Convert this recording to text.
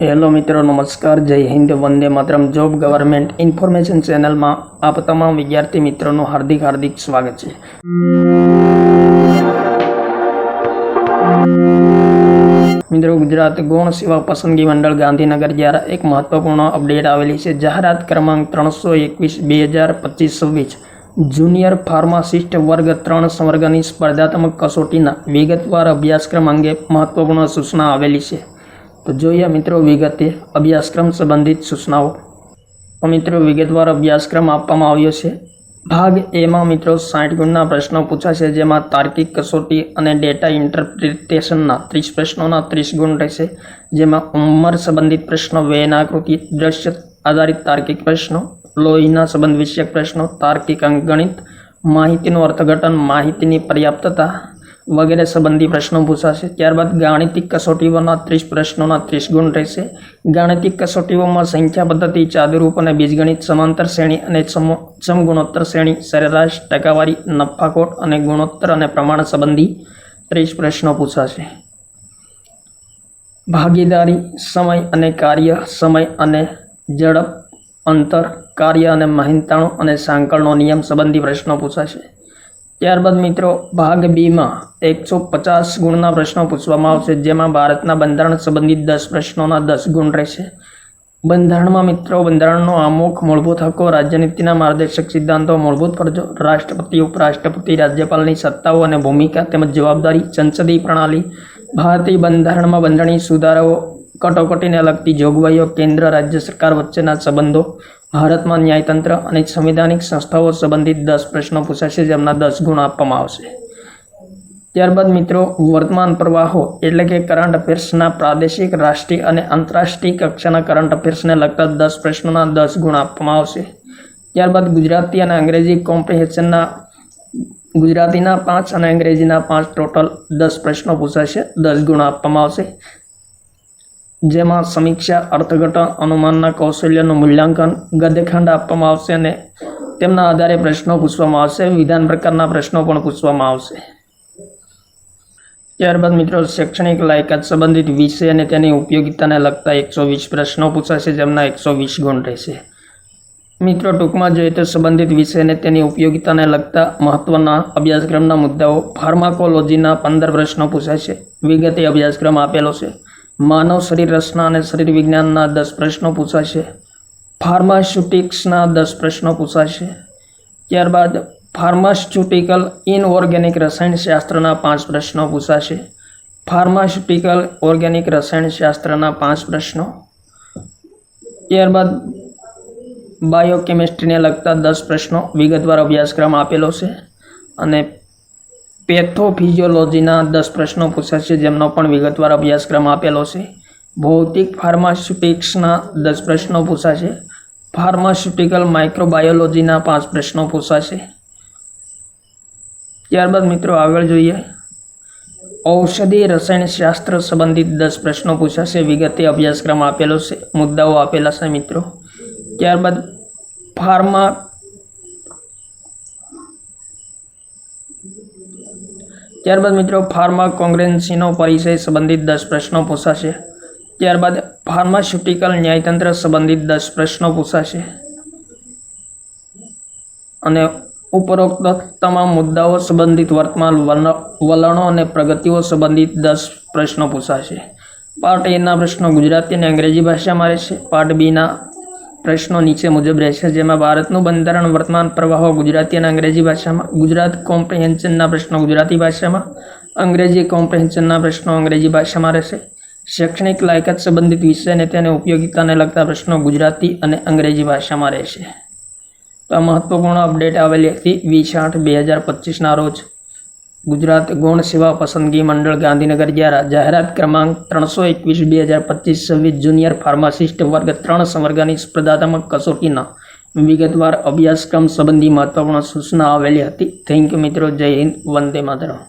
Hello મિત્રો, નમસ્કાર, જય Hind, Vande Mataram. Job government information ચેનલમાં આપ તમામ વિદ્યાર્થી મિત્રોનું હાર્દિક હાર્દિક સ્વાગત છે. મિત્રો, ગુજરાત ગૌણ સેવા પસંદગી મંડળ ગાંધીનગર દ્વારા એક મહત્વપૂર્ણ અપડેટ આવેલી છે. જાહેરાત ક્રમાંક ત્રણસો એકવીસ બે હજાર પચીસ છવ્વીસ. જુનિયર ફાર્માસિસ્ટ વર્ગ ત્રણ સંવર્ગની સ્પર્ધાત્મક કસોટીના વિગતવાર અભ્યાસક્રમ અંગે મહત્વપૂર્ણ સૂચના આવેલી છે. તો જોઈએ મિત્રો વિગતે અભ્યાસક્રમ સંબંધિત સૂચનાઓ. તો મિત્રો વિગતવાર અભ્યાસક્રમ આપવામાં આવ્યો છે. ભાગ એમાં મિત્રો સાઠ ગુણના પ્રશ્નો પૂછાશે, જેમાં તાર્કિક કસોટી અને ડેટા ઇન્ટરપ્રિટેશનના ત્રીસ પ્રશ્નોના ત્રીસ ગુણ રહેશે, જેમાં ઉંમર સંબંધિત પ્રશ્નો વેનાકૃતિ દ્રશ્ય આધારિત તાર્કિક પ્રશ્નો, લોહીના સંબંધ વિષયક પ્રશ્નો, તાર્કિક અંકગણિત, માહિતીનું અર્થઘટન, માહિતીની પર્યાપ્તતા વગેરે સંબંધી પ્રશ્નો પૂછાશે. ત્યારબાદ ગાણિતિક કસોટીઓના ત્રીસ પ્રશ્નોના ત્રીસ ગુણ રહેશે. ગાણિતિક કસોટીઓમાં સંખ્યા પદ્ધતિ, ચાદુરૂપ અને બીજગણિત સમાંતર શ્રેણી અને સમ- સમગુણોત્તર શ્રેણી, સરેરાશ, ટકાવારી, નફાખોટ અને ગુણોત્તર અને પ્રમાણ સંબંધી ત્રીસ પ્રશ્નો પૂછાશે. ભાગીદારી, સમય અને કાર્ય, સમય અને ઝડપ, અંતર, કાર્ય અને મહેનતાણું અને સાંકળનો નિયમ સંબંધી પ્રશ્નો પૂછાશે. ત્યારબાદ મિત્રો, ભાગ બીમાં એકસો પચાસ ગુણના પ્રશ્નો પૂછવામાં આવશે, જેમાં ભારતના બંધારણ સંબંધિત દસ પ્રશ્નોના દસ ગુણ રહેશે. બંધારણમાં મિત્રો, બંધારણનો આમુખ મૂળભૂત હકો, રાજ્યનીતિના માર્ગદર્શક સિદ્ધાંતો મૂળભૂત ફરજો, રાષ્ટ્રપતિ, ઉપરાષ્ટ્રપતિ, રાજ્યપાલની સત્તાઓ અને ભૂમિકા તેમજ જવાબદારી, સંસદીય પ્રણાલી, ભારતીય બંધારણમાં બંધારણીય સુધારાઓ કટોકટીને લગતી જોગવાઈઓ કેન્દ્ર, રાજ્ય સરકાર વચ્ચેના સંબંધો, ભારતમાં ન્યાયતંત્ર અને સંવિધાનિક સંસ્થાઓ સંબંધિત દસ પ્રશ્નો પૂછાશે જેમના દસ ગુણ આપવામાં આવશે. ત્યારબાદ મિત્રો, વર્તમાન પ્રવાહો એટલે કે કરંટ અફેર્સના પ્રાદેશિક, રાષ્ટ્રીય અને આંતરરાષ્ટ્રીય કક્ષાના કરંટ અફેર્સને લગતા દસ પ્રશ્નોના દસ ગુણ આપવામાં આવશે. ત્યારબાદ ગુજરાતી અને અંગ્રેજી કોમ્પ્રિહેશનના ગુજરાતીના પાંચ અને અંગ્રેજીના પાંચ ટોટલ દસ પ્રશ્નો પૂછાશે દસ ગુણ આપવામાં આવશે. જેમાં સમીક્ષા, અર્થઘટન, અનુમાનના કૌશલ્યનું મૂલ્યાંકન, ગદ્યખંડ આપવામાં આવશે અને તેમના આધારે પ્રશ્નો પૂછવામાં આવશે, વિધાન પ્રકારના પ્રશ્નો પણ પૂછવામાં આવશે. ત્યારબાદ મિત્રો, શૈક્ષણિક લાયકાત સંબંધિત વિષય અને તેની ઉપયોગિતાને લગતા એકસો વીસ પ્રશ્નો પૂછાશે, જેમના એકસો વીસ ગુણ રહેશે. મિત્રો, ટૂંકમાં જોઈએ તો સંબંધિત વિષય અને તેની ઉપયોગિતાને લગતા મહત્વના અભ્યાસક્રમના મુદ્દાઓ, ફાર્માકોલોજીના પંદર પ્રશ્નો પૂછાશે. વિગતે અભ્યાસક્રમ આપેલો છે. માનવ શરીર રચના અને શરીર વિજ્ઞાનના દસ પ્રશ્નો પૂછાશે. ફાર્માસ્યુટિક્સના દસ પ્રશ્નો પૂછાશે. ત્યારબાદ ફાર્માસ્યુટિકલ ઇનઓર્ગેનિક રસાયણશાસ્ત્રના પાંચ પ્રશ્નો પૂછાશે. ફાર્માસ્યુટિકલ ઓર્ગેનિક રસાયણશાસ્ત્રના પાંચ પ્રશ્નો. ત્યારબાદ બાયોકેમિસ્ટ્રીને લગતા દસ પ્રશ્નો વિગતવાર અભ્યાસક્રમ આપેલો છે. અને પેથોફિઝિયોલોજીના દસ પ્રશ્નો પૂછાશે જેમનો પણ વિગતવાર અભ્યાસક્રમ આપેલો છે. ભૌતિક ફાર્માસ્યુટિક્સના દસ પ્રશ્નો પૂછાશે ફાર્માસ્યુટિકલ માઇક્રોબાયોલોજીના પાંચ પ્રશ્નો પૂછાશે ત્યારબાદ મિત્રો આગળ જોઈએ. ઔષધિ રસાયણશાસ્ત્ર સંબંધિત દસ પ્રશ્નો પૂછાશે વિગતે અભ્યાસક્રમ આપેલો છે, મુદ્દાઓ આપેલા છે મિત્રો. ત્યારબાદ ફાર્મા ત્યારબાદ મિત્રો ફાર્મા કોંગ્રેન્સીનો પરિચય સંબંધિત દસ પ્રશ્નો પૂછાશે. ત્યારબાદ ફાર્માસ્યુટિકલ ન્યાયતંત્ર સંબંધિત દસ પ્રશ્નો પૂછાશે. અને ઉપરોક્ત તમામ મુદ્દાઓ સંબંધિત વર્તમાન વલણ- અને પ્રગતિઓ સંબંધિત દસ પ્રશ્નો પૂછાશે. પાર્ટ એના પ્રશ્નો ગુજરાતી અને અંગ્રેજી ભાષામાં રહેશે. પાર્ટ બીના પ્રશ્નો નીચે મુજબ રહેશે, જેમાં ભારતનું બંધારણ વર્તમાન પ્રવાહો ગુજરાતી અને અંગ્રેજી ભાષામાં, ગુજરાત કોમ્પ્રિહેન્શનના પ્રશ્નો ગુજરાતી ભાષામાં, અંગ્રેજી કોમ્પ્રિહેન્શનના પ્રશ્નો અંગ્રેજી ભાષામાં રહેશે. શૈક્ષણિક લાયકાત સંબંધિત વિષય અને તેને ઉપયોગિતાને લગતા પ્રશ્નો ગુજરાતી અને અંગ્રેજી ભાષામાં રહેશે. તો આ મહત્વપૂર્ણ અપડેટ આવેલી હતી વીસ આઠ બે હજાર પચીસના રોજ. ગુજરાત ગૌણ સેવા પસંદગી મંડળ ગાંધીનગર દ્વારા જાહેરાત ક્રમાંક ત્રણસો એકવીસ બે હજાર પચીસ છવ્વીસ જુનિયર ફાર્માસિસ્ટ વર્ગ ત્રણ સંવર્ગની સ્પર્ધાત્મક કસોટીના વિગતવાર અભ્યાસક્રમ સંબંધી મહત્વપૂર્ણ સૂચના આવેલી હતી. થેન્ક યુ મિત્રો. જય હિન્દ. વંદે માતરમ.